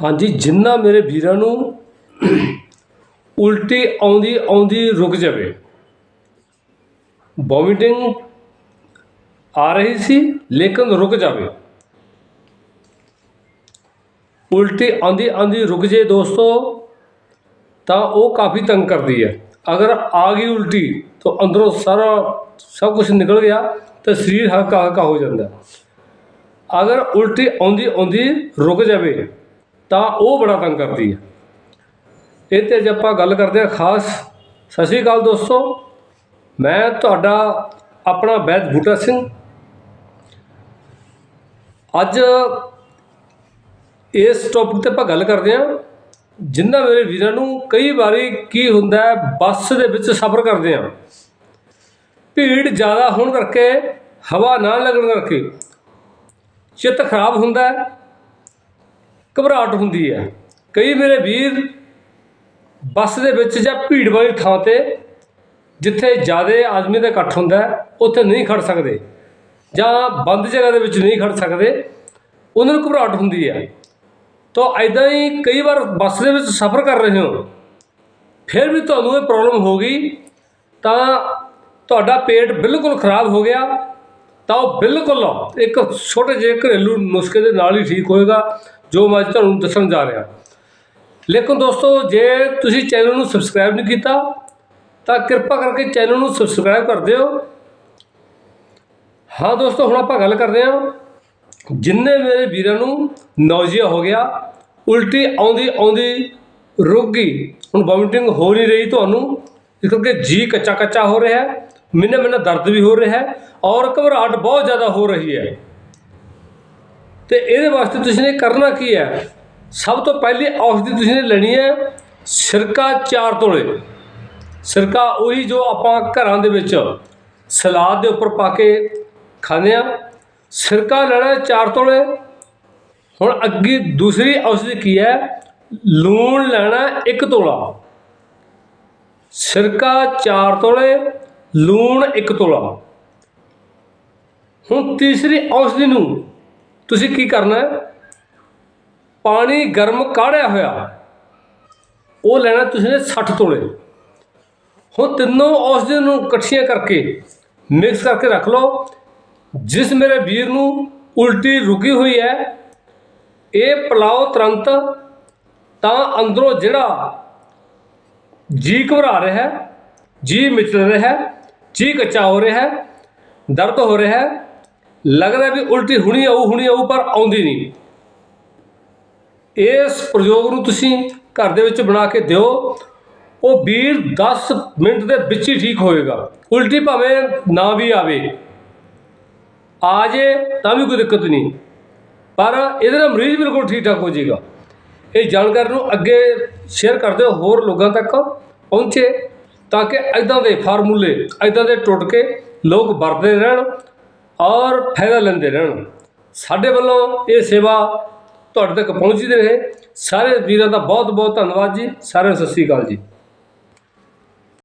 ਹਾਂਜੀ, ਜਿੰਨਾ ਮੇਰੇ ਵੀਰਾਂ ਨੂੰ ਉਲਟੀ ਆਉਂਦੀ ਆਉਂਦੀ ਰੁਕ ਜਾਵੇ। ਵੋਮਿਟਿੰਗ ਆ ਰਹੀ ਸੀ, ਲੇਕਿਨ ਰੁਕ ਜਾਵੇ। ਉਲਟੀ ਆਉਂਦੀ ਆਉਂਦੀ ਰੁਕ ਜੇ ਦੋਸਤੋ, ਤਾਂ ਉਹ ਕਾਫੀ ਤੰਗ ਕਰਦੀ ਹੈ। ਅਗਰ ਆ ਗਈ ਉਲਟੀ, ਤਾਂ ਅੰਦਰੋਂ ਸਾਰਾ ਸਭ ਕੁਝ ਨਿਕਲ ਗਿਆ ਤਾਂ ਸਰੀਰ ਹਲਕਾ ਹਲਕਾ ਹੋ ਜਾਂਦਾ। ਅਗਰ ਉਲਟੀ ਆਉਂਦੀ ਆਉਂਦੀ ਰੁਕ ਜਾਵੇ ਤਾਂ ਉਹ ਬੜਾ ਤੰਗ ਕਰਦੀ ਹੈ ਇਹ ਤੇ ਅੱਜ ਆਪਾਂ ਗੱਲ ਕਰਦੇ ਹਾਂ ਖਾਸ, ਸਤਿ ਸ਼੍ਰੀ ਅਕਾਲ ਦੋਸਤੋ। ਮੈਂ ਤੁਹਾਡਾ ਆਪਣਾ ਵੈਦ ਬੂਟਾ ਸਿੰਘ। ਅੱਜ ਇਸ ਟੌਪਿਕ ਤੇ ਆਪਾਂ ਗੱਲ ਕਰਦੇ ਹਾਂ, ਜਿੰਨਾ ਮੇਰੇ ਵੀਰਾਂ ਨੂੰ ਕਈ ਵਾਰੀ ਕੀ ਹੁੰਦਾ ਬੱਸ ਦੇ ਵਿੱਚ ਸਫ਼ਰ ਕਰਦੇ ਆ ਭੀੜ ਜ਼ਿਆਦਾ ਹੋਣ ਕਰਕੇ, ਹਵਾ ਨਾ ਲੱਗਣ ਕਰਕੇ, ਚਿੱਤ ਖਰਾਬ ਹੁੰਦਾ ਘਬਰਾਹਟ ਹੁੰਦੀ ਹੈ। ਕਈ ਮੇਰੇ ਵੀਰ ਬੱਸ ਦੇ ਵਿੱਚ ਜਾਂ ਭੀੜ ਵਾਲੀ ਥਾਂ ਤੇ ਜਿੱਥੇ ਜ਼ਿਆਦਾ ਆਦਮੀ ਦਾ ਇਕੱਠ ਹੁੰਦਾ ਉੱਥੇ ਨਹੀਂ ਖੜ ਸਕਦੇ ਜਾਂ ਬੰਦ ਜਗ੍ਹਾ ਦੇ ਵਿੱਚ ਨਹੀਂ ਖੜ ਸਕਦੇ, ਉਹਨਾਂ ਨੂੰ ਘਬਰਾਹਟ ਹੁੰਦੀ ਹੈ। ਤਾਂ ਐਦਾਂ ਹੀ ਕਈ ਵਾਰ ਬੱਸ ਦੇ ਵਿੱਚ ਸਫ਼ਰ ਕਰ ਰਹੇ ਹੋ, ਫਿਰ ਵੀ ਤੁਹਾਨੂੰ ਇਹ ਪ੍ਰੋਬਲਮ ਹੋ ਗਈ, ਤਾਂ ਤੁਹਾਡਾ ਪੇਟ ਬਿਲਕੁਲ ਖਰਾਬ ਹੋ ਗਿਆ, ਤਾਂ ਉਹ ਬਿਲਕੁਲ ਇੱਕ ਛੋਟੇ ਜਿਹੇ ਘਰੇਲੂ ਨੁਸਖੇ ਦੇ ਨਾਲ ਹੀ ਠੀਕ ਹੋਏਗਾ ਜੋ ਮੈਂ ਅੱਜ ਤੁਹਾਨੂੰ ਦੱਸਣ ਜਾ ਰਿਹਾ। ਲੇਕਿਨ ਦੋਸਤੋ, ਜੇ ਤੁਸੀਂ ਚੈਨਲ ਨੂੰ ਸਬਸਕ੍ਰਾਈਬ ਨਹੀਂ ਕੀਤਾ, ਤਾਂ ਕਿਰਪਾ ਕਰਕੇ ਚੈਨਲ ਨੂੰ ਸਬਸਕ੍ਰਾਈਬ ਕਰ ਦਿਓ। ਹਾਂ ਦੋਸਤੋ, ਹੁਣ ਆਪਾਂ ਗੱਲ ਕਰਦੇ ਹਾਂ। ਜਿੰਨੇ ਮੇਰੇ ਵੀਰਾਂ ਨੂੰ ਨੌਜੀਆ ਹੋ ਗਿਆ, ਉਲਟੀ ਆਉਂਦੀ ਆਉਂਦੀ ਰੁਕ ਗਈ। ਹੁਣ ਵੋਮਿਟਿੰਗ ਹੋ ਨਹੀਂ ਰਹੀ ਤੁਹਾਨੂੰ। ਇਸ ਕਰਕੇ ਜੀ ਕੱਚਾ ਕੱਚਾ ਹੋ ਰਿਹਾ ਹੈ। ਮਿੰਨੇ ਮਿੰਨੇ ਦਰਦ ਵੀ ਹੋ ਰਿਹਾ ਹੈ। ਔਰ ਘਬਰਾਹਟ ਬਹੁਤ ਜ਼ਿਆਦਾ ਹੋ ਰਹੀ ਹੈ। ਤੇ ਇਹਦੇ ਵਾਸਤੇ ਤੁਸੀਂ ਨੇ ਕਰਨਾ ਕੀ ਹੈ? ਸਭ ਤੋਂ ਪਹਿਲੀ ਔਸ਼ਧੀ ਤੁਸੀਂ ਨੇ ਲੈਣੀ ਹੈ ਸਿਰਕਾ 4 ਤੋਲੇ। ਸਿਰਕਾ ਉਹੀ ਜੋ ਆਪਾਂ ਘਰਾਂ ਦੇ ਵਿੱਚ ਸਲਾਦ ਦੇ ਉੱਪਰ ਪਾ ਕੇ ਖਾਂਦੇ ਆ ਸਿਰਕਾ ਲੈਣਾ 4 ਤੋਲੇ। ਹੁਣ ਅੱਗੇ ਦੂਸਰੀ ਔਸ਼ਧੀ ਕੀ ਹੈ? ਲੂਣ ਲੈਣਾ 1 ਤੋਲਾ। ਸਿਰਕਾ 4 ਤੋਲੇ, ਲੂਣ 1 ਤੋਲਾ। ਹੁਣ ਤੀਸਰੀ ਔਸ਼ਧੀ ਨੂੰ ਤੁਸੀਂ ਕੀ ਕਰਨਾ ਹੈ? ਪਾਣੀ ਗਰਮ ਕਾੜਿਆ ਹੋਇਆ। ਉਹ ਲੈਣਾ ਤੁਸੀਂ ਨੇ 60 ਤੋਲੇ। ਹੁਣ ਤਿੰਨੋਂ ਔਸ਼ਧੀ ਨੂੰ ਇਕੱਠੀਆਂ ਕਰਕੇ ਮਿਕਸ ਕਰਕੇ ਰੱਖ ਲਓ। ਜਿਸ ਮੇਰੇ ਵੀਰ ਨੂੰ ਉਲਟੀ ਰੁਕੀ ਹੋਈ ਹੈ, ਇਹ ਪਿਲਾਓ ਤੁਰੰਤ, ਤਾਂ ਅੰਦਰੋਂ ਜਿਹੜਾ ਜੀ ਘਬਰਾ ਰਿਹਾ ਹੈ, ਜੀ ਮਿਚਲ ਰਿਹਾ ਹੈ, ਜੀ ਕੱਚਾ ਹੋ ਰਿਹਾ ਹੈ, ਦਰਦ ਹੋ ਰਿਹਾ ਹੈ ਲੱਗਦਾ ਵੀ ਉਲਟੀ ਹੁਣੀ ਆਊ ਹੁਣੀ ਆਊ, ਪਰ ਆਉਂਦੀ ਨਹੀਂ। ਇਸ ਪ੍ਰਯੋਗ ਨੂੰ ਤੁਸੀਂ ਘਰ ਦੇ ਵਿੱਚ ਬਣਾ ਕੇ ਦਿਓ, ਉਹ ਵੀਰ 10 ਮਿੰਟ ਦੇ ਵਿੱਚ ਹੀ ਠੀਕ ਹੋਏਗਾ। ਉਲਟੀ ਭਾਵੇਂ ਨਾ ਵੀ ਆਵੇ। ਆ ਜੇ ਤਾਂ ਵੀ ਕੋਈ ਦਿੱਕਤ ਨਹੀਂ। ਪਰ ਇਹਦੇ ਨਾਲ ਮਰੀਜ਼ ਬਿਲਕੁਲ ਠੀਕ ਠਾਕ ਹੋ ਜਾਏਗਾ। ਇਹ ਜਾਣਕਾਰੀ ਨੂੰ ਅੱਗੇ ਸ਼ੇਅਰ ਕਰ ਦਿਓ, ਹੋਰ ਲੋਕਾਂ ਤੱਕ ਪਹੁੰਚੇ, ਤਾਂ ਕਿ ਐਦਾਂ ਦੇ ਫਾਰਮੂਲੇ ਐਦਾਂ ਦੇ ਟੁੱਟ ਕੇ ਲੋਕ ਵਰਤਦੇ ਰਹਿਣ। ਔਰ ਫਾਇਦਾ ਲੈਂਦੇ ਰਹਿਣ। ਸਾਡੇ ਵੱਲੋਂ ਇਹ ਸੇਵਾ ਤੁਹਾਡੇ ਤੱਕ ਪਹੁੰਚਦੀ ਰਹੇ। ਸਾਰੇ ਵੀਰਾਂ ਦਾ ਬਹੁਤ ਬਹੁਤ ਧੰਨਵਾਦ ਜੀ। ਸਾਰਿਆਂ ਨੂੰ ਸਤਿ ਸ੍ਰੀ ਅਕਾਲ ਜੀ।